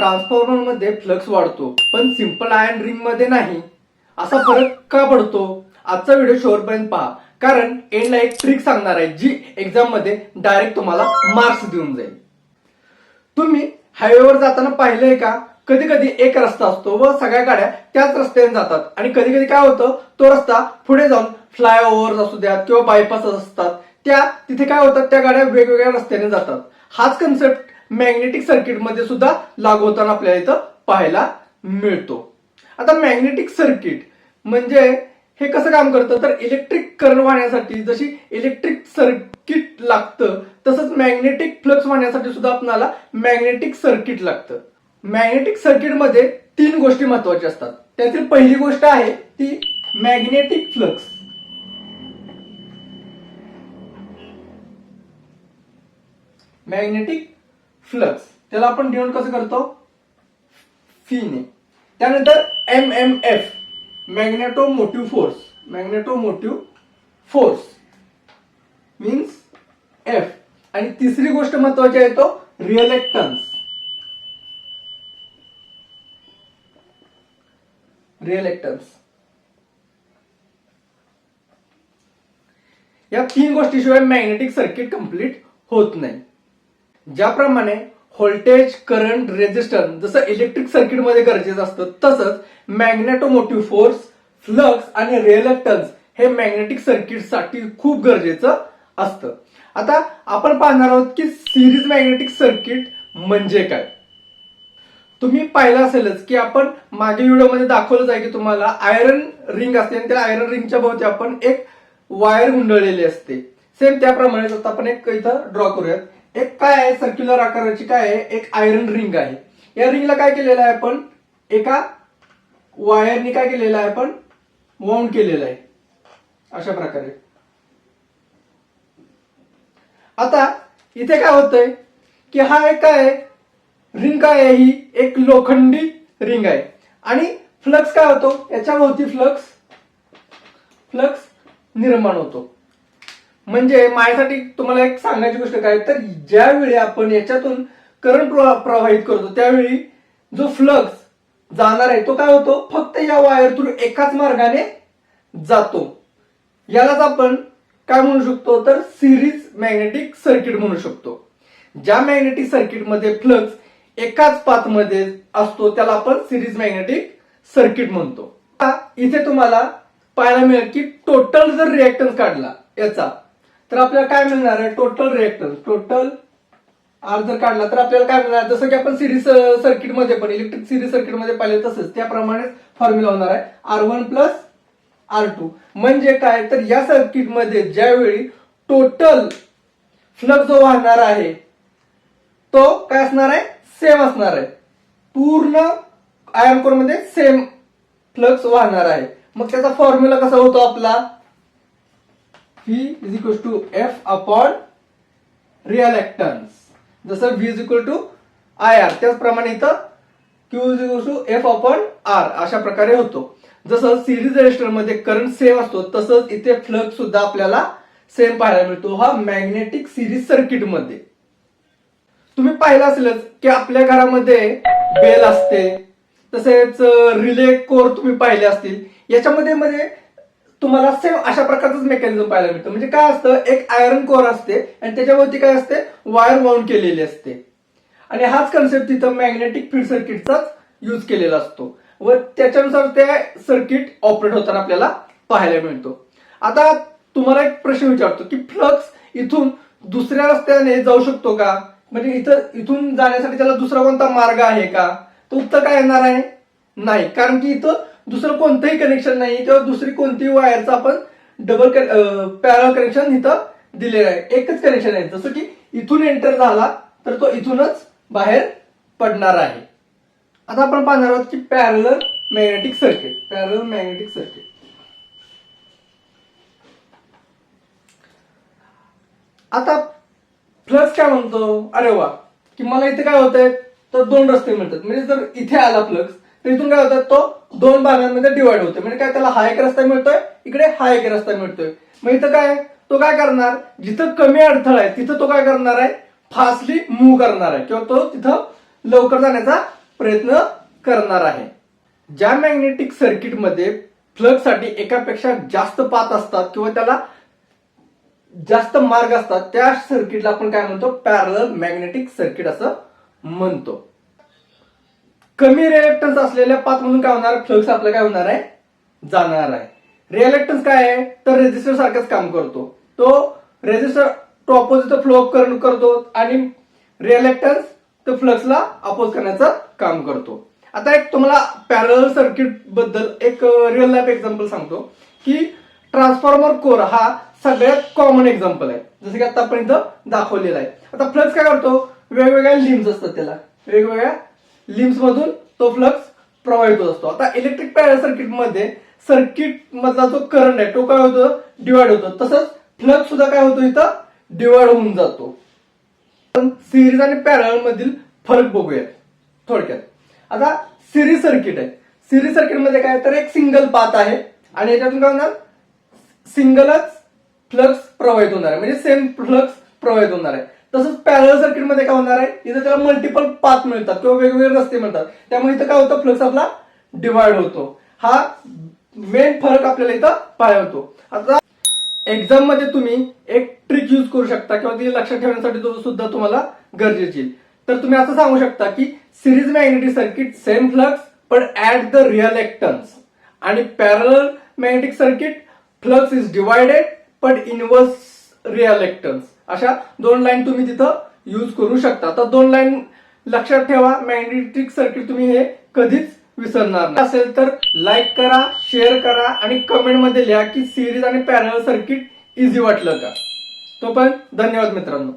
ट्रान्सफॉर्मरमध्ये फ्लक्स वाढतो पण सिंपल आयर्न रिंगमध्ये नाही. असा फरक का पडतो? आजचा व्हिडिओ शेवटपर्यंत पहा. कारण एंडला एक ट्रिक सांगणार आहे जी एक्झाममध्ये डायरेक्ट तुम्हाला मार्क्स देऊन जाईल. तुम्ही हायवेवर जाताना पाहिलंय का? कधी कधी एक रस्ता असतो व सगळ्या गाड्या त्याच रस्त्याने जातात. आणि कधी कधी काय होतं? तो रस्ता पुढे जाऊन फ्लायओव्हर असू द्यात किंवा बायपास असतात. त्या तिथे काय होतात? त्या गाड्या वेगवेगळ्या रस्त्याने जातात. हाच कन्सेप्ट मॅग्नेटिक सर्किटमध्ये सुद्धा लागू होताना आपल्याला इथं पाहायला मिळतो. आता मॅग्नेटिक सर्किट म्हणजे हे कसं काम करतं? तर इलेक्ट्रिक करंट वाहण्यासाठी जशी इलेक्ट्रिक सर्किट लागतं तसंच मॅग्नेटिक फ्लक्स वाहण्यासाठी सुद्धा आपणाला मॅग्नेटिक सर्किट लागतं. मॅग्नेटिक सर्किटमध्ये तीन गोष्टी महत्त्वाच्या असतात. त्यातील पहिली गोष्ट आहे ती मॅग्नेटिक फ्लक्स मॅग्नेटिक फ्लक्स. त्याला आपण डिनोट कसं करतो? फीने त्यानंतर M M F magnetomotive force magnetomotive force means F आणि तिसरी गोष्ट महत्वाची आहे तो रिअलेक्टन्स रिअलेक्टन्स या तीन गोष्टीशिवाय मॅग्नेटिक सर्किट कंप्लीट होत नाही. ज्याप्रमाणे व्होल्टेज करंट रेजिस्टन्स जसं इलेक्ट्रिक सर्किटमध्ये गरजेचं असतं तसंच मॅग्नेटोमोटिव्ह फोर्स फ्लक्स आणि रिअलेक्टन्स हे मॅग्नेटिक सर्किटसाठी खूप गरजेचं असतं. आता आपण पाहणार आहोत की सिरीज मॅग्नेटिक सर्किट म्हणजे काय? तुम्ही पाहिलं असेलच की आपण मागे व्हिडिओमध्ये दाखवलंच आहे की तुम्हाला आयरन रिंग असते आणि त्या आयरन रिंगच्या भोवती आपण एक वायर गुंडळलेली असते. सेम त्याप्रमाणे आता आपण एक इथं ड्रॉ करूयात. एक काय आहे? सर्क्युलर आकाराची काय आहे? एक आयरन रिंग आहे. या रिंगला काय केलेलं आहे आपण? एका वायरनी काय केलेलं आहे आपण? वाउंड केलेलं आहे. अशा प्रकारे. आता इथे काय होतंय? की हा एक काय आहे? रिंग काय आहे? ही एक लोखंडी रिंग आहे. आणि फ्लक्स काय होतो? याच्या भोवती फ्लक्स फ्लक्स निर्माण होतो. म्हणजे माझ्यासाठी तुम्हाला एक सांगायची गोष्ट काय? तर ज्यावेळी आपण याच्यातून करंट प्रवाहित करतो त्यावेळी जो फ्लक्स जाणार आहे तो काय होतो? फक्त या वायर थ्रू एकाच मार्गाने जातो. यालाच आपण काय म्हणू शकतो? तर सिरीज मॅग्नेटिक सर्किट म्हणू शकतो. ज्या मॅग्नेटिक सर्किटमध्ये फ्लक्स एकाच पाथमध्ये असतो त्याला आपण सिरीज मॅग्नेटिक सर्किट म्हणतो. इथे तुम्हाला पाहायला मिळेल की टोटल जर रिएक्टन्स काढला याचा तर आपल्याला काय मिळणार आहे? टोटल रिएक्टन्स टोटल आर जर काढला तर आपल्याला काय मिळणार जसं की आपण सिरीज सर्किटमध्ये पण इलेक्ट्रिक सिरीज सर्किटमध्ये पाहिले तसंच त्याप्रमाणे फॉर्म्युला होणार आहे. R one plus R two म्हणजे काय? तर या सर्किटमध्ये ज्यावेळी टोटल फ्लक्स जो वाहणार आहे तो काय असणार आहे? सेम असणार आहे. पूर्ण आयर्न कोरमध्ये सेम फ्लक्स वाहणार आहे. मग त्याचा फॉर्म्युला कसा होतो आपला? V is equal to F upon reluctance जसं V is equal to I R त्याचप्रमाणे इथं Q is equal to F upon R अशा प्रकारे होतो. जसं सिरीज रजिस्टरमध्ये करंट सेम असतो तसंच इथे फ्लक्स सुद्धा आपल्याला सेम पाहायला मिळतो. हा मॅग्नेटिक सिरीज सर्किटमध्ये. तुम्ही पाहिलं असेलच की आपल्या घरामध्ये बेल असते. तसेच रिले कोर तुम्ही पाहिले असतील. याच्यामध्ये मध्ये तुम्हाला सेम अशा प्रकारचंच मेकॅनिझम पाहायला मिळतं. म्हणजे काय असतं? एक आयरन कोर असते आणि त्याच्यावरती काय असते? वायर वाउंड केलेली असते. आणि हाच कन्सेप्ट तिथं मॅग्नेटिक फील्ड सर्किटचाच यूज केलेला असतो. व त्याच्यानुसार ते सर्किट ऑपरेट होताना आपल्याला पाहायला मिळतो. आता तुम्हाला एक प्रश्न विचारतो की फ्लक्स इथून दुसऱ्या रस्त्याने जाऊ शकतो का? म्हणजे इथं इथून जाण्यासाठी त्याला दुसरा कोणता मार्ग आहे का? तर उत्तर काय येणार आहे? नाही. कारण की इथं दुसरं कोणतंही कनेक्शन नाही किंवा दुसरी कोणतीही वायरचं आपण डबल पॅरल कनेक्शन इथं दिलेलं आहे. एकच कनेक्शन आहे. जसं की इथून एंटर झाला तर तो इथूनच बाहेर पडणार आहे. आता आपण पाहणार आहोत की parallel magnetic circuit parallel magnetic circuit आता फ्लक्स काय म्हणतो? अरे वा. की मला इथे काय होतंय? तर दोन रस्ते मिळतात. म्हणजे जर इथे आला फ्लक्स तिथून काय होतं? तो दोन भागांमध्ये डिवाइड होतो म्हणजे काय? त्याला हा एक रस्ता मिळतोय इकडे हा एक रस्ता मिळतोय. मग इथं काय? तो काय करणार? जिथं कमी अडथळा आहे तिथं तो काय करणार आहे? फास्टली मूव्ह करणार आहे. किंवा तो तिथं लवकर जाण्याचा प्रयत्न करणार आहे. ज्या मॅग्नेटिक सर्किटमध्ये फ्लक्ससाठी एकापेक्षा जास्त पात असतात किंवा त्याला जास्त मार्ग असतात त्या सर्किटला आपण काय म्हणतो? पॅरल मॅग्नेटिक सर्किट असं म्हणतो. कमी रिएक्टन्स असलेल्या पाथ मधून काय होणार? फ्लक्स आपला काय होणार आहे? जाणार आहे. रिएक्टन्स काय आहे? तर रेजिस्टर सारखंच काम करतो. तो रेजिस्टर तो ऑपोजिट फ्लो करंट करतो आणि रिएक्टन्स तो फ्लक्सला अपोज करण्याचं काम करतो. आता एक तुम्हाला पॅरल सर्किटबद्दल एक रिअल लाईफ एक्झाम्पल सांगतो की ट्रान्सफॉर्मर कोर हा सगळ्यात कॉमन एक्झाम्पल आहे. जसं की आतापर्यंत दाखवलेला आहे. आता फ्लक्स काय करतो? वेगवेगळ्या लिम्स असतात त्याला. वेगवेगळ्या लिम्स मधून तो फ्लक्स प्रवाहित होत असतो. आता इलेक्ट्रिक पॅरल सर्किटमध्ये सर्किट मधला जो करंट आहे तो काय होतो? डिवाइड होतो. तसंच फ्लक्स सुद्धा काय होतो इथं? डिवाइड होऊन जातो. पण सिरीज आणि पॅरल मधील फरक बघूया थोडक्यात. आता सिरीज सर्किट आहे. सिरीज सर्किटमध्ये काय तर एक सिंगल पाथ आहे. आणि याच्यातून काय होणार? सिंगलच फ्लक्स प्रवाहित होणार आहे. म्हणजे सेम फ्लक्स प्रवाहित होणार आहे. तसंच पॅरल सर्किटमध्ये काय होणार आहे? इथं त्याला मल्टिपल पाथ मिळतात किंवा वेगवेगळे रस्ते मिळतात. त्यामुळे इथं काय होतं? फ्लक्स आपला डिवाइड होतो. हा मेन फरक आपल्याला इथं पाहायला होतो आता एक्झाममध्ये तुम्ही एक ट्रिक युज करू शकता किंवा ती लक्षात ठेवण्यासाठी तो सुद्धा तुम्हाला गरजेची. तर तुम्ही असं सांगू शकता की series magnetic circuit same flux पण ऍट द रिअल एक्टन्स आणि parallel magnetic circuit flux is divided पण इनवर्स रिअल एक्टन्स अशा दोन लाईन तुम्ही तिथं यूज करू शकता. तर दोन लाईन लक्षात ठेवा मॅग्नेटिक सर्किट तुम्ही हे कधीच विसरणार नाही. असेल तर लाईक करा शेअर करा आणि कमेंटमध्ये लिहा की सिरीज आणि पॅरल सर्किट इझी वाटलं का? तो पण धन्यवाद मित्रांनो.